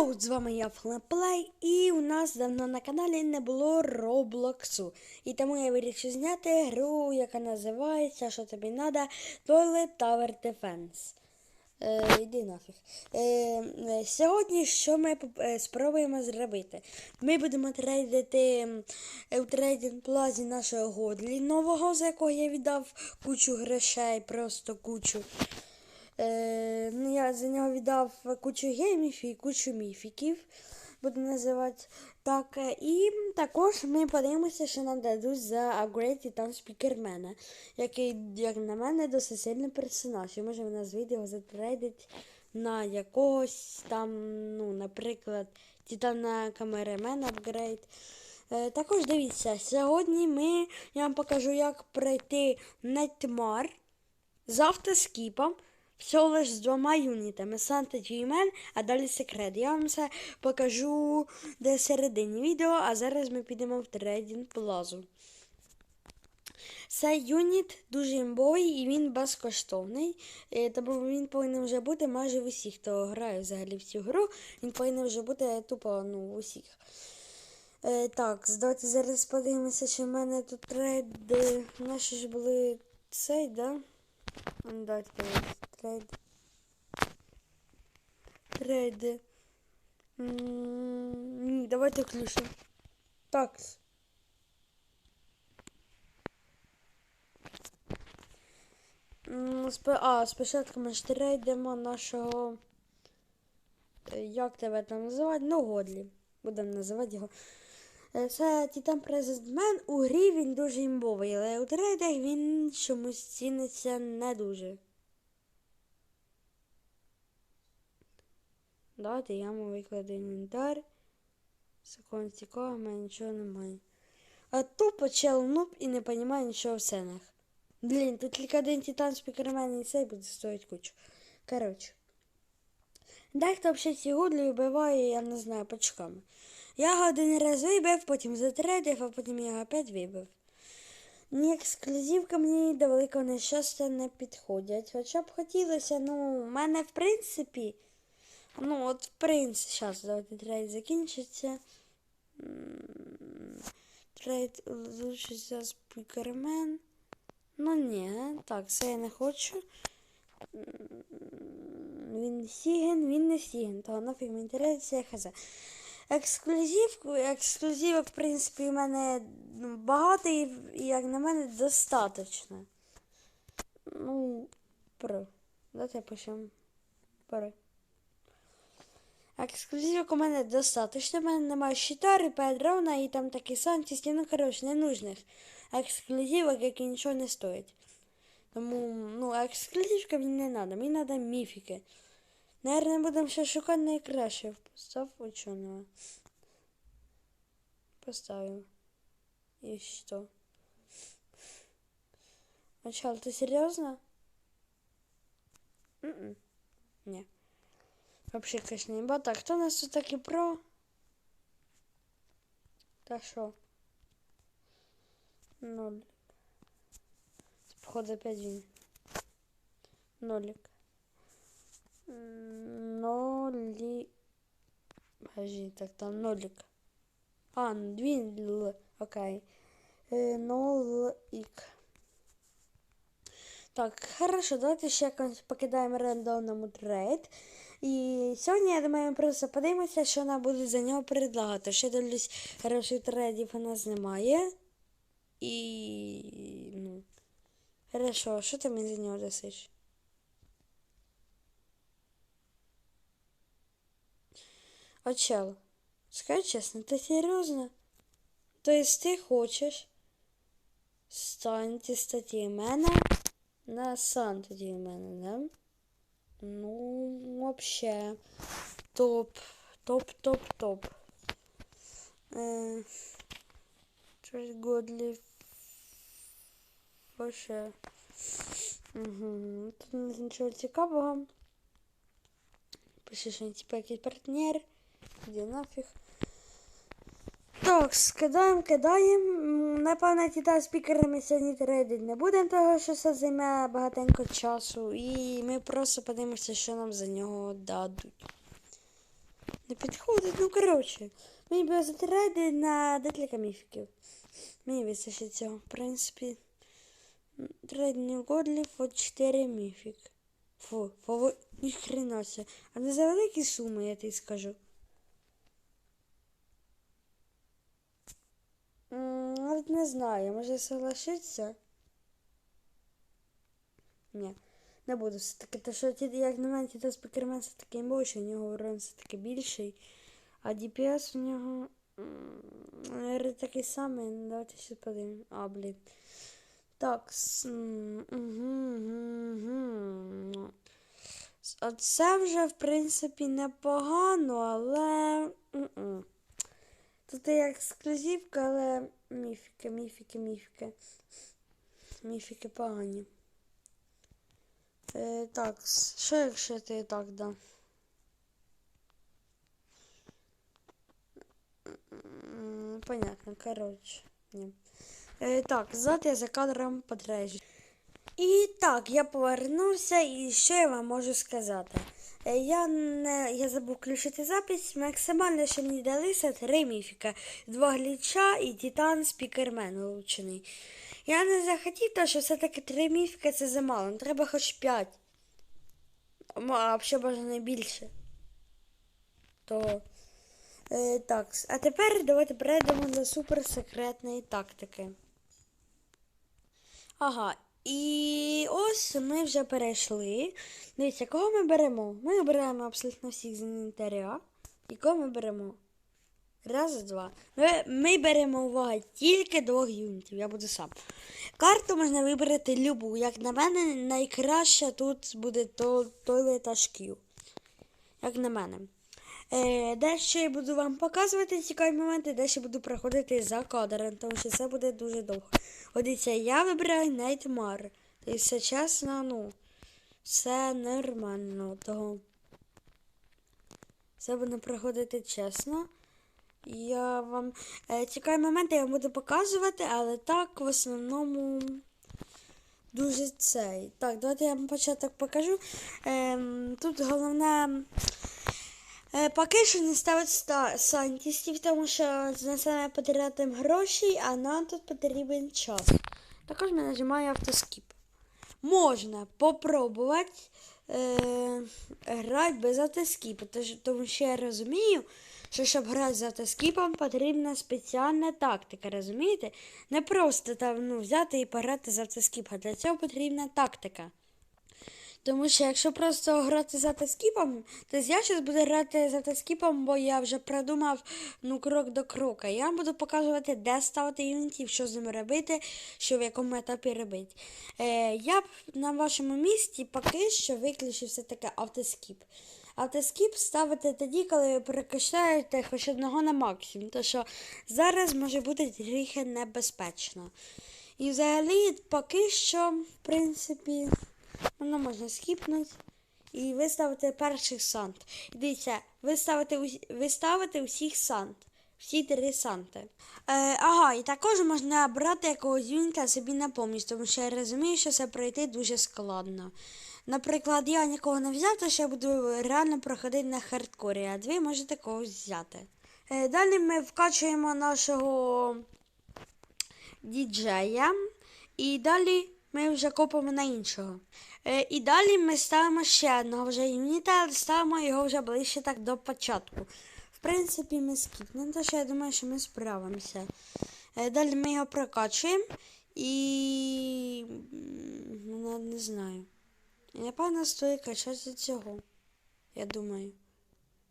Йоу, з вами я Флеплей, і у нас давно на каналі не було Роблоксу. І тому я вирішив зняти гру, яка називається Що тобі надо Toilet Tower Defense. Е, йди нафіг. Е, е, сьогодні що ми е, спробуємо зробити? Ми будемо трейдити у трейдинг плазі нашого Годлі нового, за якого я віддав кучу грошей, просто кучу. Е, ну, я за нього віддав кучу геймів і кучу міфіків, буду називати так. Е, І також ми подивимося, що нам дадуть за апгрейд Титан Спікермена, який, як на мене, досить сильний персонаж. І може в нас його затрейдить на якогось там, ну, наприклад, Титана Камеремена апгрейд. Е, також дивіться, сьогодні ми, я вам покажу, як пройти Найтмар з автоскіпом. Всього лиш з двома юнітами Санта Дюймен, а далі секрет. Я вам це покажу де середині відео, а зараз ми підемо в трейдинг плазу. Цей юніт дуже імбовий і він безкоштовний. Е, Тому він повинен вже бути майже в усіх, хто грає взагалі в цю гру. Він повинен вже бути тупо ну, в усіх. Е, так, давайте зараз подивимося, що в мене тут трейди. Наші ж були цей, да? Подивимося. Трейд. Трейди. Ні, давайте включимо. Так. М, спе- А, спочатку ми ж трейдимо нашого. е, Як тебе там називати? Ну, Годлі. Будемо називати його. Е, Це Титан Президент у грі він дуже імбовий, але у трейдах він чомусь ціниться не дуже. Давайте я йому викладу інвентар. Секунд цікаво, в мене нічого немає. А тупо чел нуб і не розуміє нічого в сценах. Блін, тут тільки один титан спікермен і цей буде стоїть кучу. Коротше. Дехто взагалі ці гудлі вбиває, я не знаю, пачками. Я його один раз вибив, потім затрейдив, а потім я його опять вибив. Ні ексклюзивка мені до великого нещастя не підходять. Хоча б хотілося, ну, в мене в принципі. Ну, от в принципі, зараз давайте трейд закінчиться. Трейд лучше спікермен. Ну ні, так, це я не хочу. Він Сіген, він не Сіген, то нафіг мені інтересує хз. Ексклюзивку, ексклюзивок, в принципі, у мене ну, багато і, як на мене, достатньо. Ну, про. Давайте почнемо. Про. Ексклюзивок у мене достатньо. У мене немає щита, репе дрона і там такі сантісті, ну, коротше, ненужних ексклюзивок, які нічого не стоять. Тому, ну, ексклюзивка мені не треба, мені треба міфіки. Наверное, будемо ще шукати найкраще. Постав ученого. Поставим. И что? Начало, ты серьезно? М-м. Не. Вообще, конечно, не Так, кто у нас тут таки про? Да шо? Ноль. Походу опять він. Нолик. М, Нолі. Подожди, так там нолик. А, ну. Окей. Е, Нолик. Так, хорошо, давайте ще якось покидаємо рандомному трейд. І сьогодні, я думаю, ми просто подивимося, що нам буде за нього предлагати. Ще дивлюсь, хороших трейдів у нас немає. І. ну. Хорошо, що ти мені за нього дасиш? А чел, скажи честно, ты серьезно? То есть ты хочешь станьте статьи мене на Санту мене, да? Ну, вообще, топ, топ, топ, топ. Э, Годлі Вообще. Угу. Тут нет нічого цікавого. Пише, що типа якийсь партнер. Іди нафіг. Так, кидаємо. М, Напевно, тіта спікерами сьогодні трейдити не будемо, того що це займе багатенько часу. І ми просто подивимося, що нам за нього дадуть. Не підходить, ну коротше. Мені би затрейди на декілька міфіків. Мені вистачить цього, в принципі. Трейдні годлів от 4 міфік. Фу, фу, ніхрена. А не за великі суми, я тобі скажу. Навіть не знаю, може соглашиться? Ні, не буду все-таки. То що ті, як на мене, Тіто Спікермен все-таки більше, у нього урон все-таки більший. А DPS у нього м, наверно, такий самий. Давайте ще подивимо. А, блін. Так, угу. Оце вже, в принципі, непогано, але. Тут є ексклюзивка, але міфіки, міфіки, міфіки. Міфіки погані. Е, так, що якщо ти так да? Понятно, коротше. Ні. Е, так, ззаду я за кадром подрежу. І так, я повернувся, і що я вам можу сказати? Е, Я не я забув включити запись. Максимально, що мені далися три міфіка, два гліча і Титан Спікермен улучшений. Я не захотів, тому що все-таки три міфіка це замало. Треба хоч п'ять. А взагалі бажано більше. То. Е, так, а тепер давайте перейдемо до суперсекретної тактики. Ага, і ось ми вже перейшли. Дивіться, кого ми беремо? Ми беремо абсолютно всіх з інвентаря. І кого ми беремо? Раз, два. Ми, ми беремо увагу тільки двох юнітів, я буду сам. Карту можна вибрати любу. Як на мене, найкраща тут буде то, той Q. Як на мене. Е, я буду вам показувати цікаві моменти, дещо буду проходити за кадром, тому що це буде дуже довго. От дивіться, я вибираю Найтмар. І все чесно, ну, все нормально. Того. Це буде проходити чесно. Я вам е, цікаві моменти я вам буду показувати, але так в основному дуже цей. Так, давайте я вам початок покажу. Ем, тут головне. Е, Поки що не ставить сантістів, тому що на саме гроші, а нам тут потрібен час. Також ми нажимаємо автоскіп. Можна попробувати е, грати без автоскіпу, тому що я розумію, що щоб грати з автоскіпом потрібна спеціальна тактика, розумієте? Не просто там ну, взяти і пограти з автоскіпом, для цього потрібна тактика. Тому що якщо просто грати з автоскіпом, то я зараз буду грати з автоскіпом, бо я вже продумав ну, крок до крока. Я вам буду показувати, де ставити юнітів, що з ними робити, що в якому етапі робити. Е, я б на вашому місці поки що виключив все-таки автоскіп. Автоскіп ставите тоді, коли ви перекачаєте хоч одного на максимум, тому що зараз може бути трохи небезпечно. І взагалі, поки що, в принципі. Воно можна скіпнути. І ви ставите перших сант. Дивіться, ви ставите, усі- ви ставите усіх сант. Всі три санти. Е, ага, і також можна брати якогось юніта собі на помість, тому що я розумію, що це пройти дуже складно. Наприклад, я нікого не взяв, то що я буду реально проходити на хардкорі, а ви можете когось взяти. Е, далі ми вкачуємо нашого діджея. І далі ми вже копимо на іншого. Е, і далі ми ставимо ще одного вже юніта, але ставимо його вже ближче так до початку. В принципі, ми скіпнемо, що я думаю, що ми справимося. Е, далі ми його прокачуємо і. ну, не знаю. Напевно, стоїть качати цього. Я думаю.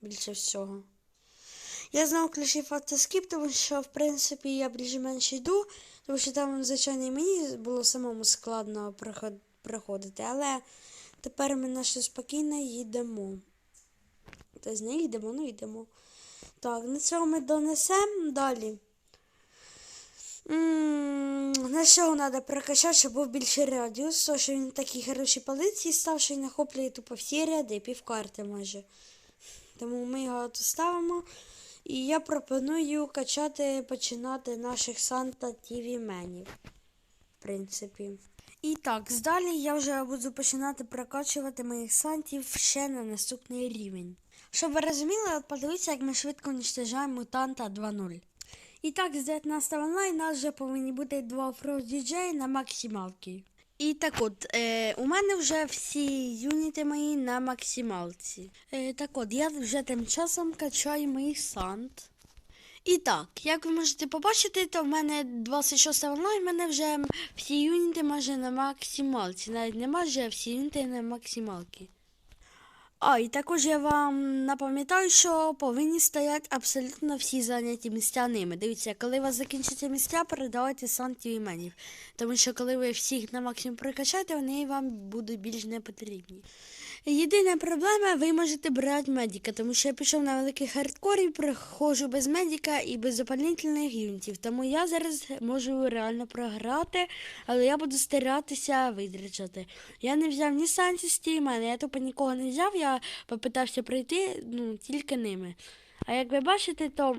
Більше всього. Я знову включив автоскіп, тому що, в принципі, я більш-менш йду, тому що там, звичайно, і мені було самому складно проход- проходити, але тепер ми наше спокійно їдемо. Тобто не їдемо, ну йдемо. Так, на цього ми донесемо далі. На що треба прокачати, щоб був більший радіус, то що він такий хороший позиції став, що він нахоплює тупо всі ряди, півкарти майже. Тому ми його ставимо. І я пропоную качати, починати наших Санта Тіві Менів. В принципі. І так, здалі я вже буду починати прокачувати моїх сантів ще на наступний рівень. Щоб ви розуміли, от подивіться, як ми швидко уничтожаємо мутанта 2.0. І так, з 19 онлайн у нас вже повинні бути два Frost DJ на максималці. І так от, е, у мене вже всі юніти мої на максималці. Е, так от, я вже тим часом качаю мій сант. І так, як ви можете побачити, то в мене 26 онлайн, в мене вже всі юніти майже на максималці. Навіть не майже, всі юніти на максималці. А, і також я вам напам'ятаю, що повинні стояти абсолютно всі зайняті місця ними. Дивіться, коли у вас закінчаться місця, передавайте сантів іменів. Тому що коли ви всіх на максимум прокачаєте, вони вам будуть більш не потрібні. Єдина проблема, ви можете брати медіка, тому що я пішов на великий хардкор і проходжу без медіка і без дополнительних юнітів. Тому я зараз можу реально програти, але я буду старатися видрачати. Я не взяв ні санці мене, я тупо нікого не взяв, я попитався пройти ну, тільки ними. А як ви бачите, то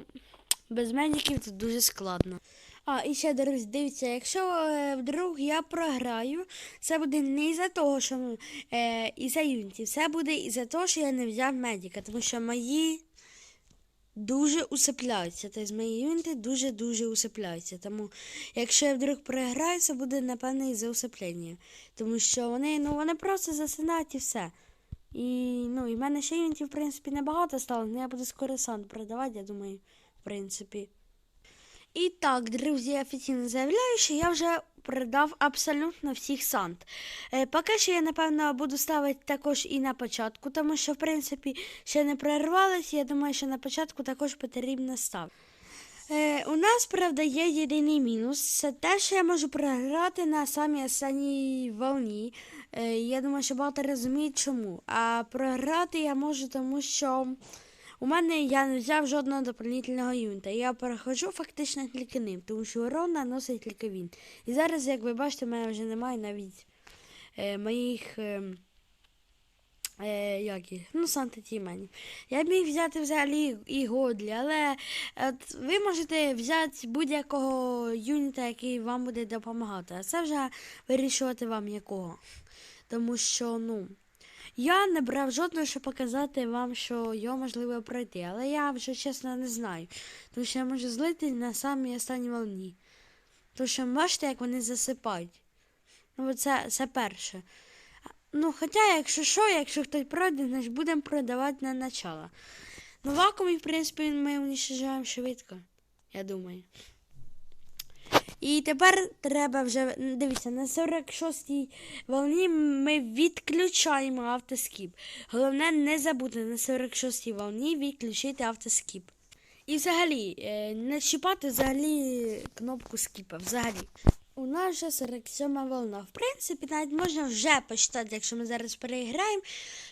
без медиків тут дуже складно. А, і ще, друзі, дивіться, якщо е, вдруг я програю, це буде не із-за того, що е, із-за юнітів, це буде із-за того, що я не взяв медика, тому що мої дуже усипляються. Тобто мої юніти дуже-дуже усипляються. Тому якщо я вдруг програю, це буде, напевно, із-за усиплення. Тому що вони, ну, вони просто засинають і все. І, ну, і в мене ще юнітів, в принципі, небагато стало, але я буду скоро сан продавати, я думаю, в принципі. І так, друзі, я офіційно заявляю, що я вже продав абсолютно всіх сант. Е, поки що я, напевно, буду ставити також і на початку, тому що, в принципі, ще не прорвалися. Я думаю, що на початку також потрібно ставити. Е, у нас, правда, є єдиний мінус. Це те, що я можу програти на самій останній волні. Е, я думаю, що багато розуміють чому. А програти я можу, тому що. У мене я не взяв жодного дополнительного юніта. Я переходжу фактично тільки ним, тому що урон наносить тільки він. І зараз, як ви бачите, в мене вже немає навіть е, моїх е, е, як їх, ну, сантитіменів. Я міг взяти взагалі і Годлі, але от, ви можете взяти будь-якого юніта, який вам буде допомагати. А це вже вирішувати вам якого. Тому що, ну. Я не брав жодного, щоб показати вам, що його можливо пройти, але я вже чесно не знаю. Тому що я можу злити на самій останній волні. Тому що бачите, як вони засипають. Ну, це це перше. Ну, хоча, якщо що, якщо хтось пройде, значить будемо продавати на начало. Ну, вакуумі, в принципі, ми уничтожаємо швидко, я думаю. І тепер треба вже, дивіться, на 46-й волні ми відключаємо автоскіп. Головне не забути на 46-й волні відключити автоскіп. І взагалі, е, не чіпати взагалі кнопку скіпа. Взагалі. У нас вже 47 волна. В принципі, навіть можна вже почитати, якщо ми зараз переіграємо,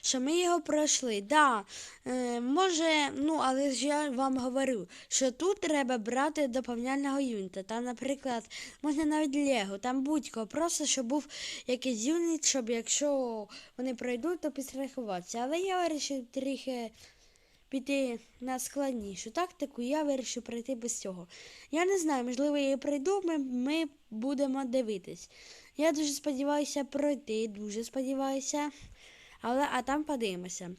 що ми його пройшли. Да, е, Може, ну, але ж я вам говорю, що тут треба брати доповняльного юніта. Та, наприклад, можна навіть Лего, там будь-кого, просто щоб був якийсь юніт, щоб якщо вони пройдуть, то підстрахуватися. Але я вирішив трохи піти на складнішу тактику, я вирішив пройти без цього. Я не знаю, можливо, я прийду, ми, ми будемо дивитись. Я дуже сподіваюся пройти, дуже сподіваюся. Але а там подивимося.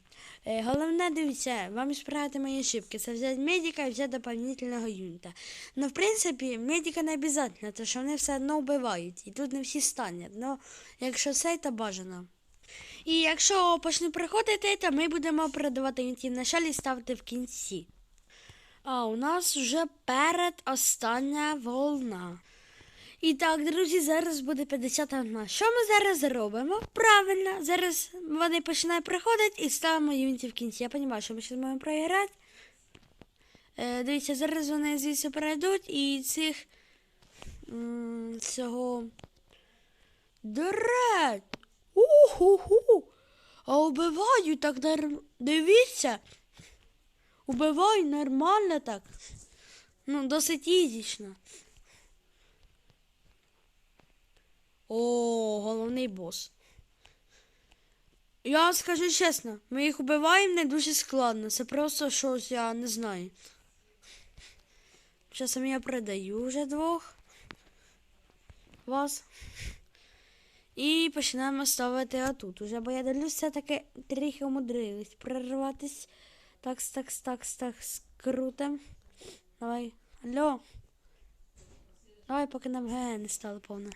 Е, головне, дивіться, вам справити мої ошибки. Це взяти медика і взяти доповнительного юніта. Ну, в принципі, медика не обов'язково, тому що вони все одно вбивають. І тут не всі стануть. Ну, якщо це, то бажано. І якщо почне приходити, то ми будемо продавати юнітів на шалі ставити в кінці. А у нас вже перед остання волна. І так, друзі, зараз буде 50 одна. Що ми зараз робимо? Правильно, зараз вони починають приходити і ставимо юнітів в кінці. Я розумію, що ми зараз можемо програти. Е, Дивіться, зараз вони звідси перейдуть і цих м цього. Дурать! Уху-ху. А убиваю так норм... Дивіться. Убиваю нормально так. Ну, досить ізічно. О, головний бос. Я скажу чесно, ми їх убиваємо не дуже складно. Це просто щось, я не знаю. Зараз я продаю вже двох вас. І починаємо ставити отут. Уже, бо я дивлюсь, все-таки трохи умудрились прорватися. Такс, такс, такс, такс. Крутим. Давай. Алло. Давай, поки нам ГГ не стало повне.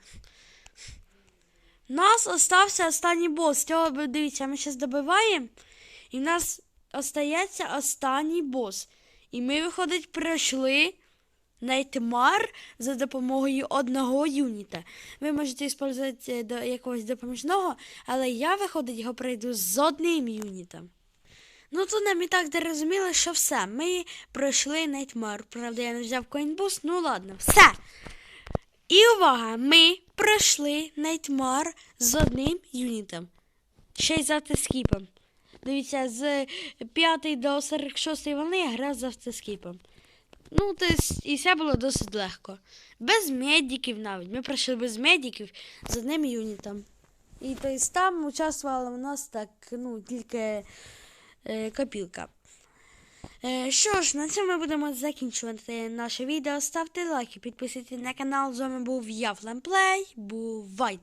У нас остався останній бос. Цього дивіться, ми зараз добиваємо. І в нас остається останній бос. І ми, виходить, пройшли Найтмар за допомогою одного юніта. Ви можете використовувати до якогось допоміжного, але я, виходить, його пройду з одним юнітом. Ну, то нам і так зрозуміли, що все. Ми пройшли Найтмар. Правда, я не взяв коінбус, ну ладно, все. І увага! Ми пройшли Найтмар з одним юнітом. Ще й з автоскіпом. Дивіться, з 5 до 46 волни я грав з автоскіпом. Ну, то есть, і все було досить легко. Без медиків навіть. Ми пройшли без медиків з одним юнітом. І то есть, там участвувала у нас так, ну, тільки е, копілка. Е, що ж, на цьому ми будемо закінчувати наше відео. Ставте лайки, підписуйтесь на канал. З вами був я, Флемплей. Бувайте!